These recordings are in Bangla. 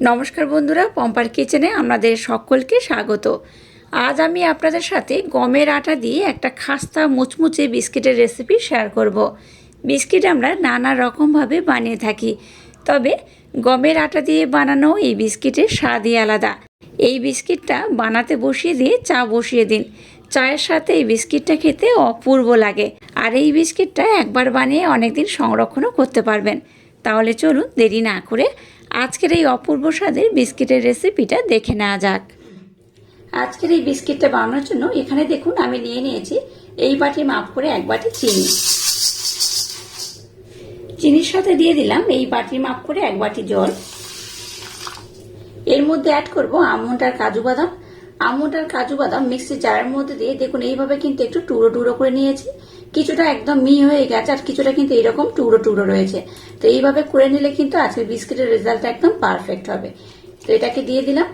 নমস্কার বন্ধুরা, পম্পার কিচেনে আপনাদের সকলকে স্বাগত। আজ আমি আপনাদের সাথে গমের আটা দিয়ে একটা খাস্তা মুচমুচে বিস্কিটের রেসিপি শেয়ার করব। বিস্কিট আমরা নানা রকমভাবে বানিয়ে থাকি, তবে গমের আটা দিয়ে বানানো এই বিস্কিটের স্বাদই আলাদা। এই বিস্কিটটা বানাতে বসিয়ে দিয়ে চা বসিয়ে দিন। চায়ের সাথে এই বিস্কিটটা খেতে অপূর্ব লাগে। আর এই বিস্কিটটা একবার বানিয়ে অনেকদিন সংরক্ষণও করতে পারবেন। তাহলে চলুন দেরি না করে আজকের এই অপূর্ব স্বাদের বিস্কিটের রেসিপিটা দেখে নেওয়া যাক। আজকের এই বিস্কিটটা বানানোর জন্য এখানে দেখুন আমি নিয়ে নিয়েছি এই বাটি মাপ করে এক বাটি চিনি। চিনির সাথে দিয়ে দিলাম এই বাটির মাপ করে এক বাটি জল। এর মধ্যে অ্যাড করব আমন্ড আর কাজু বাদাম। আমন্ড আর কাজু বাদাম মিক্সির জারের মধ্যে দিয়ে দেখুন এইভাবে কিন্তু একটু টুকরো টুকরো করে নিয়েছি। কিছুটা একদম মি হয়ে গেছে আর কিছুটা কিন্তু এরকম টুকরো টুকরো রয়েছে। তো এইভাবে করে নিলে কিন্তু আজকের বিস্কিটের রেজাল্ট একদম পারফেক্ট হবে। তো এটাকে দিয়ে দিলাম।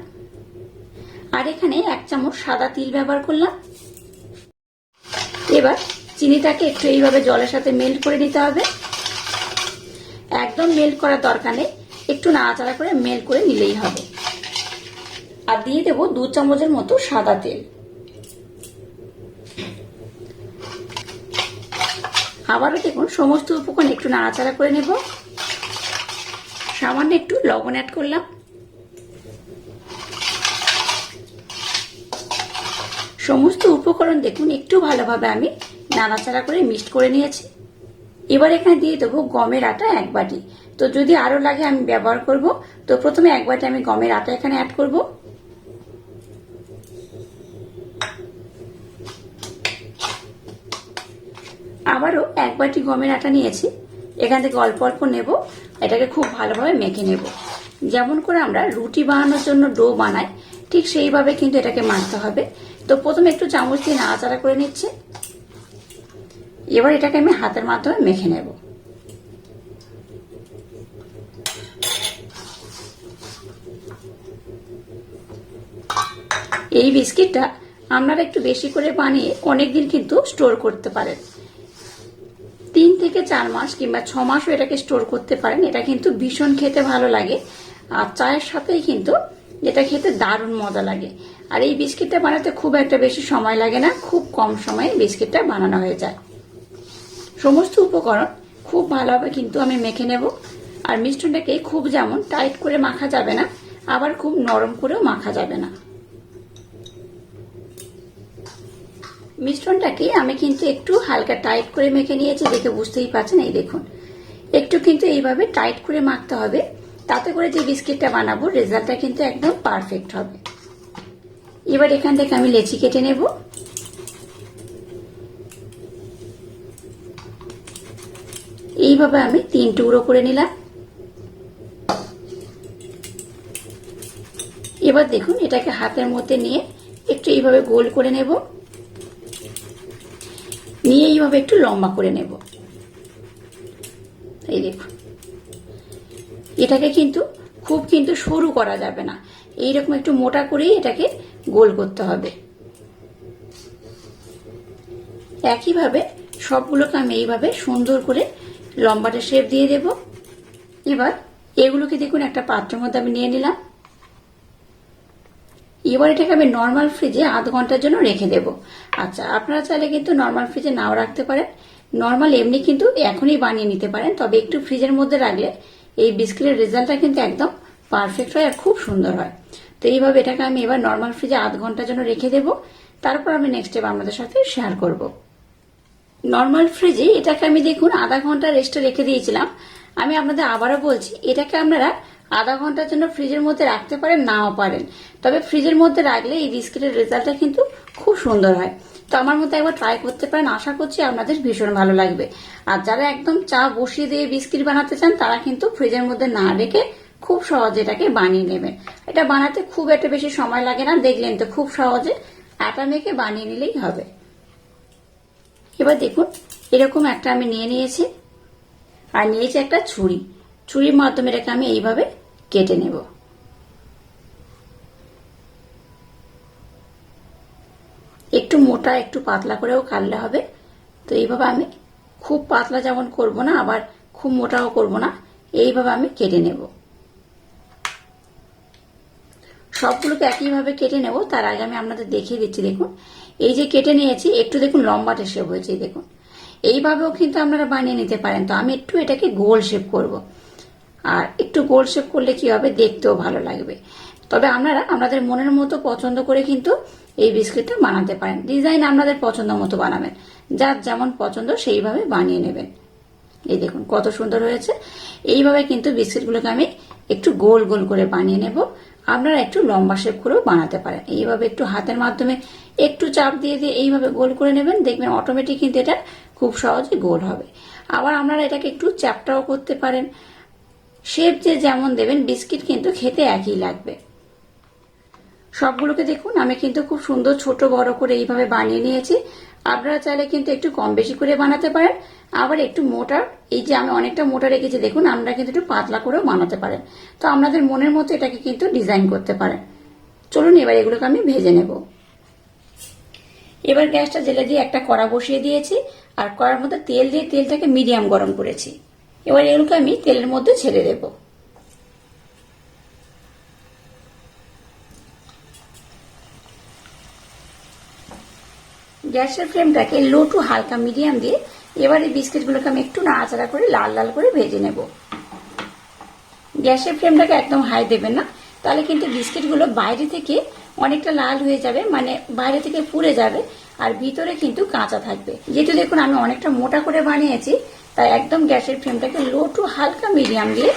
আর এখানে এক চামচ সাদা তিল ব্যবহার করলাম। এবার চিনিটাকে একটু এইভাবে জলের সাথে মেল্ট করে নিতে হবে। একদম মেল্ট করার দরকার নেই। একটু নাড়াচাড়া করে মেল্ট করে নিলেই হবে। আর দিয়ে দেবো দু চামচের মতো সাদা তেল। আবারও দেখুন, সমস্ত উপকরণ একটু নাড়াচাড়া করে নেব। সামান্য একটু লবণ অ্যাড করলাম। সমস্ত উপকরণ দেখুন, একটু ভালোভাবে আমি নাড়াচাড়া করে মিক্সড করে নিয়েছি। এবার এখানে দিয়ে দেবো গমের আটা এক বাটি। তো যদি আরও লাগে, আমি ব্যবহার করব। তো প্রথমে এক বাটি আমি গমের আটা এখানে অ্যাড করব। আবারও এক বাটি গমের আটা নিয়েছি। এখান থেকে অল্প অল্প নেব, এটাকে খুব ভালোভাবে মেখে নেব। যেমন করে আমরা রুটি বানানোর জন্য ডো বানাই, ঠিক সেইভাবে কিন্তু এটাকে মাখতে হবে। তো প্রথমে একটু চামচ দিয়ে নাড়াচাড়া করে নিচ্ছে। এবার এটাকে আমি হাতের মাধ্যমে মেখে নেব। এই বিস্কিটটা আপনারা একটু বেশি করে বানিয়ে অনেকদিন কিন্তু স্টোর করতে পারেন। তিন থেকে চার মাস কিংবা ছ মাসও এটাকে স্টোর করতে পারেন। এটা কিন্তু ভীষণ খেতে ভালো লাগে। আর চায়ের সাথেই কিন্তু এটা খেতে দারুণ মজা লাগে। আর এই বিস্কিটটা বানাতে খুব একটা বেশি সময় লাগে না, খুব কম সময়ে বিস্কিটটা বানানো হয়ে যায়। সমস্ত উপকরণ খুব ভালোভাবে কিন্তু আমি মেখে নেব। আর মিষ্টনটাকে খুব যেমন টাইট করে মাখা যাবে না, আবার খুব নরম করেও মাখা যাবে না। মিশ্রণটাকে আমি কিন্তু একটু হালকা টাইট করে মেখে নিয়েছি, দেখে বুঝতেই পারছেন, এই দেখুন। একটু কিন্তু এইভাবে টাইট করে মাখতে হবে, তাতে করে যে বিস্কিটটা বানাবো রেজাল্টটা কিন্তু একদম পারফেক্ট হবে। এবার এখান থেকে আমি লেচি কেটে নেব। এইভাবে আমি তিন টুকরো করে নিলাম। এবার দেখুন, এটাকে হাতের মধ্যে নিয়ে একটু এইভাবে গোল করে নেব। নিয়ে এইভাবে একটু লম্বা করে নেব। এই দেখুন। এটাকে কিন্তু খুব কিন্তু সরু করা যাবে না। এইরকম একটু মোটা করেই এটাকে গোল করতে হবে। একইভাবে সবগুলোকে আমি এইভাবে সুন্দর করে লম্বাটা শেপ দিয়ে দেব। এবার এগুলোকে দেখুন একটা পাত্রের মধ্যে আমি নিয়ে নিলাম। এবার এটাকে আমি নর্মাল ফ্রিজে আধ ঘণ্টার জন্য রেখে দেব। আচ্ছা আপনারা চাইলে কিন্তু নর্মাল ফ্রিজে নাও রাখতে পারেন। নর্মাল এমনি কিন্তু এখনই বানিয়ে নিতে পারেন, তবে একটু ফ্রিজের মধ্যে রাখলে এই বিস্কিটের রেজাল্টটা কিন্তু একদম পারফেক্ট হয় আর খুব সুন্দর হয়। তো এইভাবে এটাকে আমি এবার নর্মাল ফ্রিজে আধ ঘণ্টার জন্য রেখে দেব। তারপর আমি নেক্সট স্টেপ আপনাদের সাথে শেয়ার করব। নর্মাল ফ্রিজে এটাকে আমি দেখুন আধা ঘণ্টা রেস্টে রেখে দিয়েছিলাম। আমি আপনাদের আবারও বলছি, এটাকে আপনারা আধা ঘণ্টার জন্য ফ্রিজের মধ্যে রাখতে পারেন, নাও পারেন। তবে ফ্রিজের মধ্যে রাখলে এই বিস্কিটের রেজাল্টটা কিন্তু খুব সুন্দর হয়। তো আমার মধ্যে একবার ট্রাই করতে পারেন, আশা করছি আপনাদের ভীষণ ভালো লাগবে। আর যারা একদম চা বসিয়ে দিয়ে বিস্কিট বানাতে চান, তারা কিন্তু ফ্রিজের মধ্যে না রেখে খুব সহজে এটাকে বানিয়ে নেবেন। এটা বানাতে খুব একটা বেশি সময় লাগে না, দেখলেন তো খুব সহজে। আটা মেখে বানিয়ে নিলেই হবে। এবার দেখুন, এরকম একটা আমি নিয়ে নিয়েছি। আর নিয়েছি একটা ছুরি। ছুরির মাধ্যমে এটাকে আমি এইভাবে কেটে নেব। একটু মোটা, একটু পাতলা করেও কাটলে হবে। তো এইভাবে আমি খুব পাতলা যেমন করব না, আবার খুব মোটাও করব না, এইভাবে আমি কেটে নেব। সবগুলোকে একইভাবে কেটে নেব। তার আগে আমি আপনাদের দেখিয়ে দিচ্ছি, দেখুন। এই যে কেটে নিয়েছি, একটু দেখুন লম্বাটে শেপ হয়েছে, দেখুন। এইভাবেও কিন্তু আপনারা বানিয়ে নিতে পারেন। তো আমি একটু এটাকে গোল শেপ করব। আর একটু গোল শেপ করলে কি হবে? দেখতেও ভালো লাগবে। তবে আপনারা আপনাদের মনের মতো পছন্দ করে কিন্তু এই বিস্কিটটা বানাতে পারেন। ডিজাইন আপনাদের পছন্দ মতো বানাবেন। যার যেমন পছন্দ সেইভাবে বানিয়ে নেবেন। এই দেখুন, কত সুন্দর হয়েছে। এইভাবে কিন্তু বিস্কিটগুলোকে আমি একটু গোল গোল করে বানিয়ে নেব। আপনারা একটু লম্বা শেপ করেও বানাতে পারেন। এইভাবে একটু হাতের মাধ্যমে একটু চাপ দিয়ে দিয়ে এইভাবে গোল করে নেবেন। দেখবেন অটোমেটিক কিন্তু এটা খুব সহজে গোল হবে। আবার আপনারা এটাকে একটু চ্যাপটাও করতে পারেন। শেপ যে যেমন দেবেন, বিস্কিট কিন্তু খেতে একই লাগবে। সবগুলোকে দেখুন, আমি কিন্তু খুব সুন্দর ছোট বড় করে এইভাবে বানিয়ে নিয়েছি। আপনারা চাইলে কিন্তু একটু কম বেশি করে বানাতে পারেন। আবার একটু মোটা, এই যে আমি অনেকটা মোটা রেখেছি, দেখুন, আমরা কিন্তু একটু পাতলা করেও বানাতে পারেন। তো আপনাদের মনের মতো এটাকে কিন্তু ডিজাইন করতে পারেন। চলুন, এবার এগুলোকে আমি ভেজে নেব। এবার গ্যাসটা জেলে দিয়ে একটা কড়া বসিয়ে দিয়েছি, আর কড়ার মধ্যে তেল দিয়ে তেলটাকে মিডিয়াম গরম করেছি। এবার এগুলোকে আমি তেলের মধ্যে ছেড়ে দেবো। গ্যাসের ফ্লেমটাকে লো টু হালকা মিডিয়াম দিয়ে এবার এই বিস্কিটগুলোকে আমি একটু নাড়াচাড়া করে লাল লাল করে ভেজে নেব। গ্যাসের ফ্লেমটাকে একদম হাই দেবেন না, তাহলে কিন্তু বিস্কিটগুলো বাইরে থেকে অনেকটা লাল হয়ে যাবে মানে বাইরে থেকে পুড়ে যাবে, আর ভিতরে কিন্তু কাঁচা থাকবে। যেহেতু দেখুন আমি অনেকটা মোটা করে বানিয়েছি তাই একদম গ্যাসের ফ্লেমটাকে লো টু হালকা মিডিয়াম দিয়ে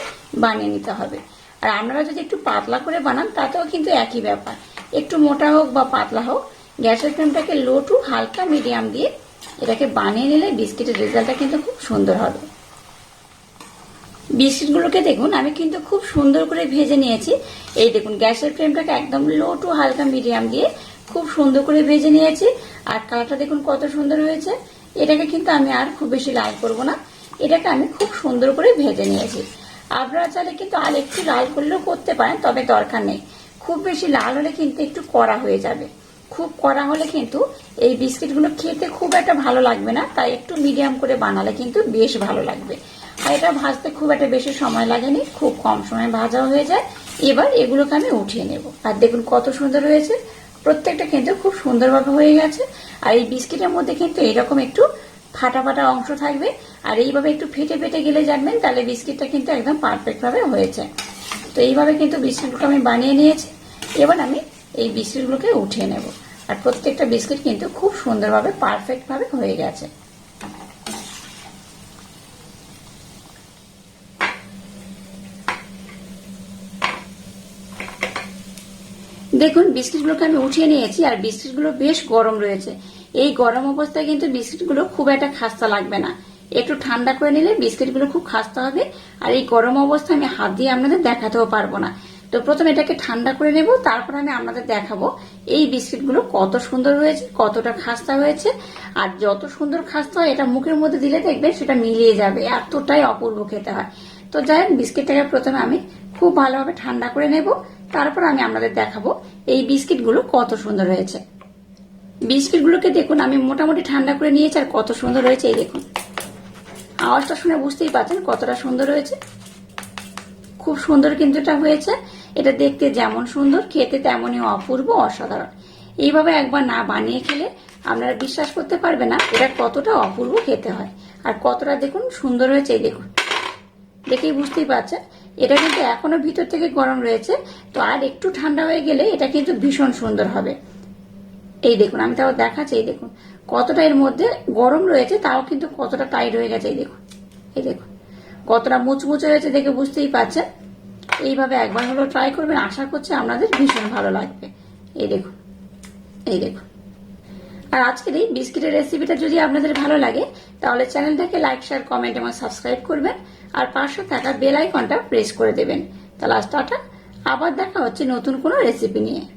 বানিয়ে নিতে হবে। আর আপনারা যদি একটু পাতলা করে বানান, তাতেও কিন্তু একই ব্যাপার। একটু মোটা হোক বা পাতলা হোক, গ্যাসের ফ্লেমটাকে লো টু হালকা মিডিয়াম দিয়ে এটাকে বানিয়ে নিলে বিস্কিটের রেজাল্টটা কিন্তু খুব সুন্দর হবে। বিস্কিটগুলোকে দেখুন, আমি কিন্তু খুব সুন্দর করে ভেজে নিয়েছি। এই দেখুন, গ্যাসের ফ্লেমটাকে একদম লো টু হালকা মিডিয়াম দিয়ে খুব সুন্দর করে ভেজে নিয়েছি। আর কালারটা দেখুন কত সুন্দর হয়েছে। এটাকে কিন্তু আমি আর খুব বেশি লাল করব না। এটাকে আমি খুব সুন্দর করে ভেজে নিয়েছি। আপনারা চাইলে কিন্তু আর একটু লাল করলেও করতে পারেন, তবে দরকার নেই। খুব বেশি লাল হলে কিন্তু একটু কড়া হয়ে যাবে। খুব কড়া হলে কিন্তু এই বিস্কিটগুলো খেতে খুব একটা ভালো লাগবে না, তাই একটু মিডিয়াম করে বানালে কিন্তু বেশ ভালো লাগবে। আর এটা ভাজতে খুব একটা বেশি সময় লাগেনি, খুব কম সময় ভাজা হয়ে যায়। এবার এগুলোকে আমি উঠিয়ে নেব। আর দেখুন কত সুন্দর হয়েছে। প্রত্যেকটা কিন্তু খুব সুন্দরভাবে হয়ে গেছে। আর এই বিস্কিটের মধ্যে কিন্তু এরকম একটু ফাটা ফাটা অংশ থাকবে। আর এইভাবে একটু ফেটে ফেটে গেলে জানবেন, তাহলে বিস্কিটটা কিন্তু একদম পারফেক্টভাবে হয়েছে। তো এইভাবে কিন্তু বিস্কিটগুলোকে আমি বানিয়ে নিয়েছি। এবার আমি এই বিস্কিটগুলোকে উঠিয়ে নেব। আর প্রত্যেকটা বিস্কিট কিন্তু খুব সুন্দরভাবে, পারফেক্টভাবে হয়ে গেছে। দেখুন, বিস্কিটগুলোকে আমি উঠিয়ে নিয়েছি আর বিস্কিটগুলো বেশ গরম রয়েছে। এই গরম অবস্থায় কিন্তু বিস্কিটগুলো খুব একটা খাস্তা লাগবে না। একটু ঠান্ডা করে নিলে বিস্কিটগুলো খুব খাস্তা হবে আর এই গরম অবস্থায় আমি হাত দিয়ে আপনাদের দেখাতেও পারব না। তো প্রথমে এটাকে ঠান্ডা করে নেব, তারপর আমি আপনাদের দেখাবো এই বিস্কিটগুলো কত সুন্দর হয়েছে, কতটা খাস্তা হয়েছে। আর যত সুন্দর খাস্তা হয়, এটা মুখের মধ্যে দিলে দেখবেন সেটা মিলিয়ে যাবে, এতটাই অপূর্ব খেতে হয়। তো যাই হোক, বিস্কিটটাকে প্রথমে আমি খুব ভালোভাবে ঠান্ডা করে নেব। তারপর আমি আপনাদের দেখাবো এই বিস্কিটগুলো কত সুন্দর হয়েছে। বিস্কিটগুলোকে দেখুন, আমি মোটামুটি ঠান্ডা করে নিয়েছি আর কত সুন্দর হয়েছে, এই দেখুন। আওয়াজটা শুনে বুঝতেই পারছেন কতটা সুন্দর হয়েছে। খুব সুন্দর কিন্তু এটা হয়েছে। এটা দেখতে যেমন সুন্দর, খেতে তেমনই অপূর্ব, অসাধারণ। এইভাবে একবার না বানিয়ে খেলে আপনারা বিশ্বাস করতে পারবে না এটা কতটা অপূর্ব খেতে হয়। আর কতটা দেখুন সুন্দর হয়েছে, এই দেখুন। দেখেই বুঝতেই পারছেন। এটা কিন্তু এখনও ভিতর থেকে গরম রয়েছে। তো আর একটু ঠান্ডা হয়ে গেলে এটা কিন্তু ভীষণ সুন্দর হবে। এই দেখুন, আমি তাও দেখাচ্ছি, এই দেখুন। কতটা এর মধ্যে গরম রয়েছে, তাও কিন্তু কতটা টাইট হয়ে গেছে, এই দেখুন। এই দেখুন, কতটা মুচমুচে হয়েছে দেখে বুঝতেই পারছেন। এইভাবে একবার হলো ট্রাই করবেন, আশা করছি আপনাদের ভীষণ ভালো লাগবে। এই দেখুন এই দেখুন। আর আজকের এই বিস্কিটের রেসিপিটা যদি আপনাদের ভালো লাগে, তাহলে চ্যানেলটাকে লাইক শেয়ার কমেন্ট এবং সাবস্ক্রাইব করবেন। আর পাঁচশো টাকা বেল আইকনটা প্রেস করে দেবেন। তাহলে আজ টাটা আবার দেখা হচ্ছে নতুন কোনো রেসিপি নিয়ে।